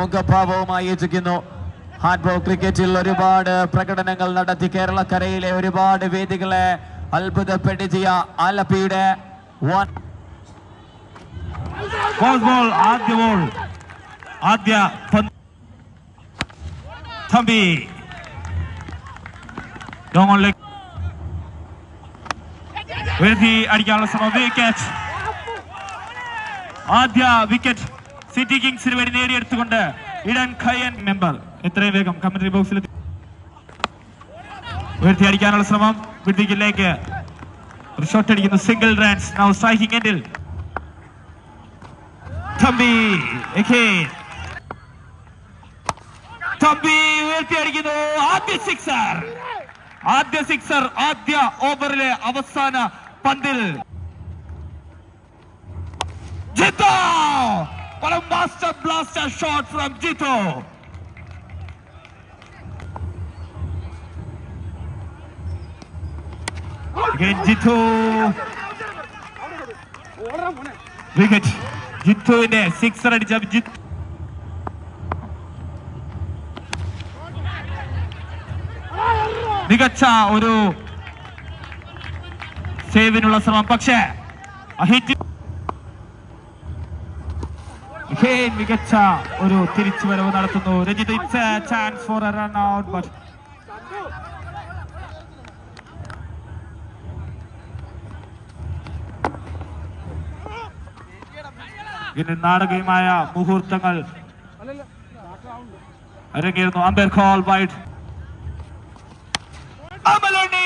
മുഖഭാവവുമായി യോജിക്കുന്നു. ഹാൻഡ്ബോൾ ക്രിക്കറ്റിൽ ഒരുപാട് പ്രകടനങ്ങൾ നടത്തി. കേരളക്കരയിലെ ഒരുപാട് വേദികളെ അത്ഭുതപ്പെടുത്തിയ ആലപ്പിയുടെ വൺ ബോൾ ബോൾ ആദ്യ ബോൾ ആദ്യ പന്ത്. തമ്പി. ലോങ് ഓൺ ലെഗ് ഉയർത്തി അടിക്കാനുള്ള ശ്രമം വിക്കറ്റ് ആദ്യ വിക്കറ്റ് സിറ്റി കിങ്സിന് വേണ്ടി നേടിയെടുത്തുകൊണ്ട് ഇടൻ ഖയൻ മെമ്പർ. എത്രയും വേഗം കമന്ററി ബോക്സിൽ ഉയർത്തി അടിക്കാനുള്ള ശ്രമം വിദ്യക്കിലേക്ക് ഒരു ഷോട്ട് അടിക്കുന്നു സിംഗിൾ റൺസ്. നൗ സ്ട്രൈക്കിംഗ് എൻഡിൽ തമ്പി. തമ്പി ഉയർത്തിയടിക്കുന്നു ആദ്യ സിക്സർ ആദ്യ സിക്സർ ആദ്യ ഓവറിലെ അവസാന പന്തിൽ Jito What a master blaster shot from Jito. Again Jito. Wicket ജിത്തുവിന്റെ സിക്സർ അടിച്ച ജിത്ത് മികച്ച ഒരു സേവിനുള്ള ശ്രമം പക്ഷേ ഹിറ്റ് Again മികച്ച ഒരു തിരിച്ചുവരവ് നടത്തുന്നു. Rajith it's a chance for a run out but ഇനി നാടകീയമായ മുഹൂർത്തങ്ങൾ. അരങ്ങേറുന്നു. Umpire call wide Amalunni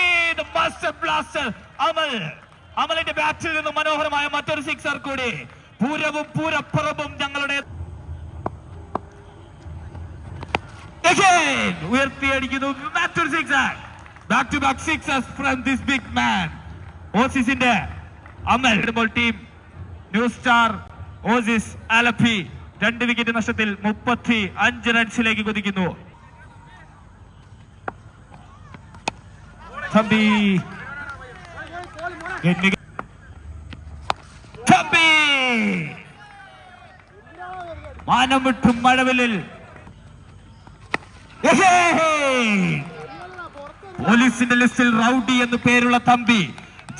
master blaster. Amal അമലിന്റെ ബാറ്റിൽ നിന്ന് മനോഹരമായ മറ്റൊരു സിക്സർ കൂടി. പൂരവും പൂരപ്പുറവും ഞങ്ങളുടെ ഉയർത്തിയടിക്കുന്നു. മറ്റൊരു six back to back sixes from this big man ഓസീസിന്റെ Amal ഇടുമ്പോൾ team new star Oasis Alleppey രണ്ട് വിക്കറ്റ് നഷ്ടത്തിൽ മുപ്പത്തി അഞ്ച് റൺസിലേക്ക് കുതിക്കുന്നു തമ്പി മാനം വിട്ടും മഴവിലിൽ പോലീസിന്റെ ലിസ്റ്റിൽ റൗഡി എന്ന് പേരുള്ള തമ്പി.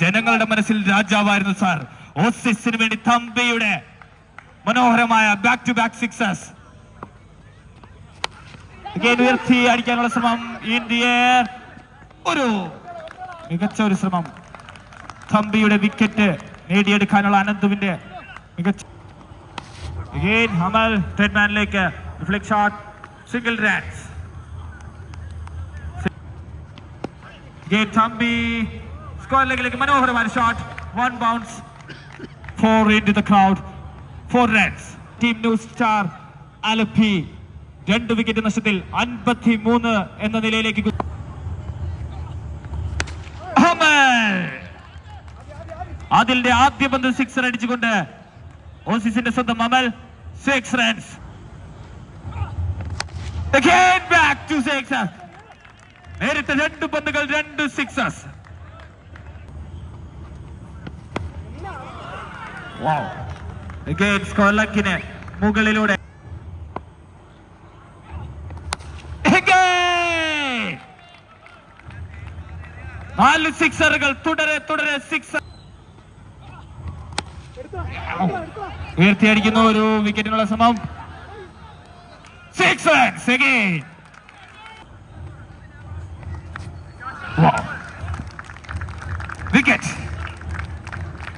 ജനങ്ങളുടെ മനസ്സിൽ രാജാവായിരുന്നു സാർ. ഓസിസിന് വേണ്ടി തമ്പിയുടെ മനോഹരമായ ബാക്ക് ടു ബാക്ക് സിക്സസ് ഉയർത്തി അടിക്കാനുള്ള ശ്രമം. ഇന്ത്യ ഒരു മികച്ച ഒരു ശ്രമം. തമ്പിയുടെ വിക്കറ്റ് നേടിയെടുക്കാനുള്ള അനന്തുവിന്റെ മികച്ച Again, Hamal ടെഡ്മാനിലേക്ക് reflect shot single Again, Thampi square ലെഗിലേക്ക് മനോഹരമായ shot one bounce four into the crowd four runs team new star Alleppey രണ്ട് വിക്കറ്റ് നഷ്ടത്തിൽ അൻപത്തി മൂന്ന് എന്ന നിലയിലേക്ക് അതിന്റെ ആദ്യ പന്ത് സിക്സർ അടിച്ചുകൊണ്ട് ഓസീസിന്റെ സ്വന്തം Amal six runs Again back to sixes. നേരിട്ട് രണ്ട് പന്തുകൾ രണ്ട് സിക്സസ് സ്കോർലക്കിന് മുകളിലൂടെ! നാല് സിക്സറുകൾ തുടരെ തുടരെ സിക്സർ ഉയർത്തിയടിക്കുന്ന ഒരു വിക്കറ്റിനുള്ള ശ്രമം സിക്സ് വിക്കറ്റ്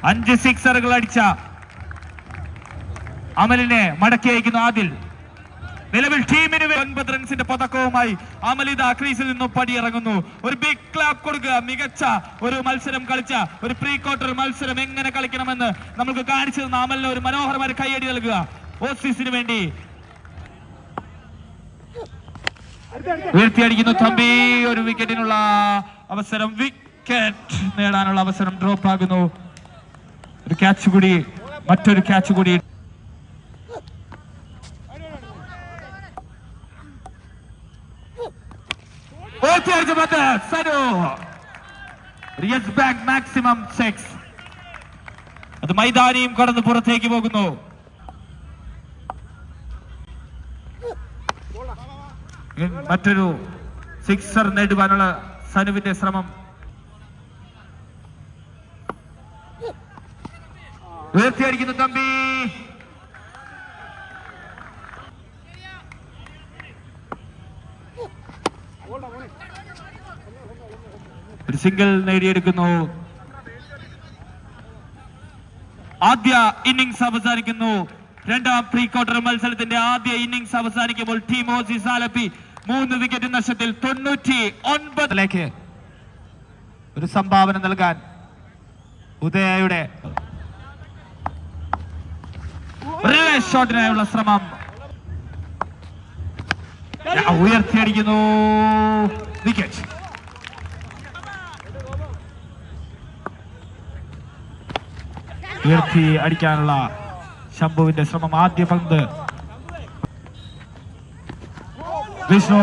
അഞ്ച് സിക്സറുകൾ അടിച്ച അമലിനെ മടക്കി അയക്കുന്നു ആദിൽ. നിലവിൽ ടീമിന് ഒൻപത് റൺസിന്റെ പതക്കവുമായി അമലിത ക്രീസിൽ നിന്നും പടിയിറങ്ങുന്നു. ഒരു ബിഗ് ക്ലാപ്പ് കൊടുക്കുക. മികച്ച ഒരു മത്സരം കളിച്ച ഒരു പ്രീ ക്വാർട്ടർ മത്സരം എങ്ങനെ കളിക്കണമെന്ന് നമുക്ക് കാണിച്ചു തന്ന അമലിന് ഒരു മനോഹരമായ കൈയടി നൽകുക. ഓസീസിന് വേണ്ടി. ഉയർത്തിയടിക്കുന്നു തമ്പി. ഒരു വിക്കറ്റിനുള്ള അവസരം വിക്കറ്റ് നേടാനുള്ള അവസരം ഡ്രോപ്പ് ആകുന്നു. ഒരു ക്യാച്ച് കൂടി മറ്റൊരു ക്യാച്ച് കൂടി പന്ത് Sanu. Yes bank maximum six അത് മൈതാനിയും കടന്ന് പുറത്തേക്ക് പോകുന്നു. മറ്റൊരു സിക്സർ നേടുവാനുള്ള സനുവിന്റെ ശ്രമം. ഉയർത്തിയടിക്കുന്നു തമ്പി ഒരു സിംഗിൾ നേടിയെടുക്കുന്നു. ആദ്യ ഇന്നിംഗ്സ് അവസാനിക്കുന്നു. രണ്ടാം പ്രീ ക്വാർട്ടർ മത്സരത്തിന്റെ ആദ്യ ഇന്നിംഗ്സ് അവസാനിക്കുമ്പോൾ ടീം ഓസിസ് ആലപ്പി മൂന്ന് വിക്കറ്റ് നഷ്ടത്തിൽ തൊണ്ണൂറ്റി ഒൻപതിലേക്ക് ഒരു സംഭാവന നൽകാൻ ഉദയയുടെ ഷോട്ടിനായുള്ള ശ്രമം. ഉയർത്തിയടിക്കുന്നു. വിക്കറ്റ്. ഉയർത്തി അടിക്കാനുള്ള ശംഭുവിന്റെ ശ്രമം ആദ്യ പന്ത്. വിഷ്ണു.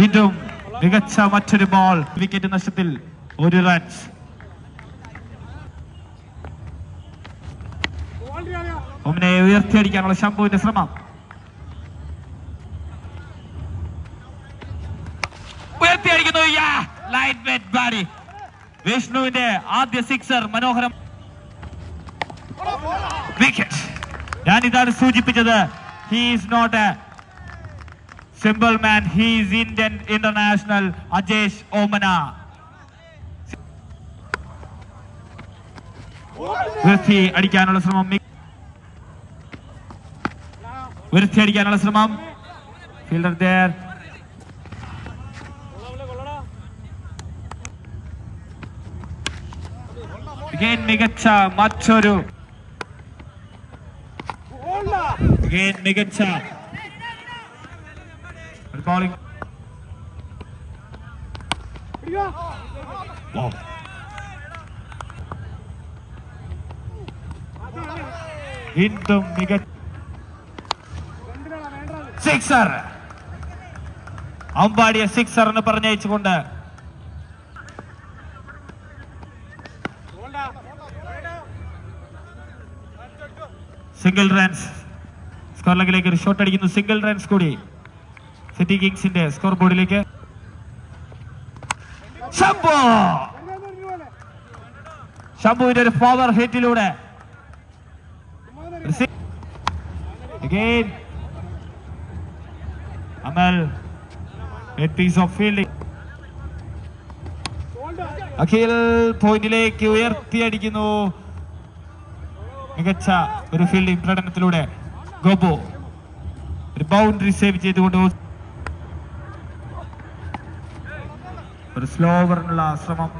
വീണ്ടും മികച്ച മറ്റൊരു ബോൾ വിക്കറ്റ് നഷ്ടത്തിൽ ഒരു റൺസ് ഒന്നിനെ ഉയർത്തിയടിക്കാനുള്ള ശംഭുവിന്റെ ശ്രമം. ഉയർത്തിയടിക്കുന്നു ലൈറ്റ് വെറ്റ് ബാരി വിഷ്ണുവിന്റെ ആദ്യ സിക്സർ മനോഹരം. വിക്കറ്റ് ഞാൻ ഇതാണ് സൂചിപ്പിച്ചത് he's not a simple man he's Indian international Ajesh ഓമന വൃത്തി അടിക്കാനുള്ള ശ്രമം. വൃത്തി അടിക്കാനുള്ള ശ്രമം. ഫീൽഡർ there Again മികച്ച മറ്റൊരു മികച്ച ബോളിംഗ് മികച്ച സിക്സർ. അമ്പാടിയ സിക്സർ എന്ന് പറഞ്ഞയച്ചുകൊണ്ട് സിംഗിൾ റൺസ് സ്കോർ ലെഗിലേക്ക് ഒരു ഷോട്ട് അടിക്കുന്നു. സിംഗിൾ റൺസ് കൂടി. സിറ്റി കിങ്സിന്റെ സ്കോർ ബോർഡിലേക്ക് ശംഭു! ശംഭുവിന്റെ ഒരു പവർ ഹിറ്റിലൂടെ അമൽ ഓഫ് അഖിൽ പോയിന്റിലേക്ക് ഉയർത്തിയടിക്കുന്നു. മികച്ച ഒരു ഫീൽഡിംഗ് പ്രകടനത്തിലൂടെ ഗോപു ഒരു ബൗണ്ടറി സേവ് ചെയ്തുകൊണ്ട് ഒരു സ്ലോ ഓവറിനുള്ള ശ്രമം.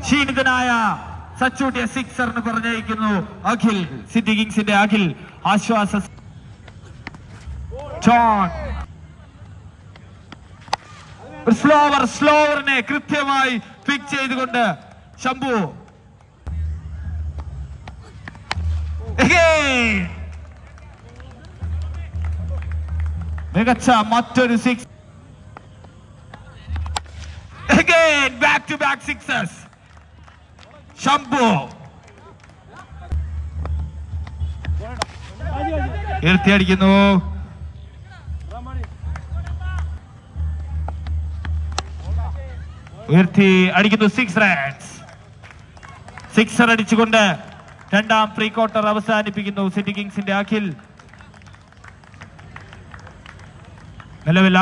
ക്ഷീണിതനായ സച്ചൂട്ടിയ സിക്സർ എന്ന് പറഞ്ഞയക്കുന്നു അഖിൽ സിറ്റി കിങ്സിന്റെ അഖിൽ ആശ്വാസ സ്ലോവർ സ്ലോവറിനെ കൃത്യമായി പിക്ക് ചെയ്തുകൊണ്ട് ശംഭു. മികച്ച മറ്റൊരു six back to back sixes. Shambhu ഉയർത്തിയടിക്കുന്നു ഉയർത്തി അടിക്കുന്നു സിക്സ് റൺസ് സിക്സർ അടിച്ചുകൊണ്ട് രണ്ടാം പ്രീ ക്വാർട്ടർ അവസാനിപ്പിക്കുന്നു സിറ്റി കിങ്സിന്റെ അഖിൽ. നിലവിൽ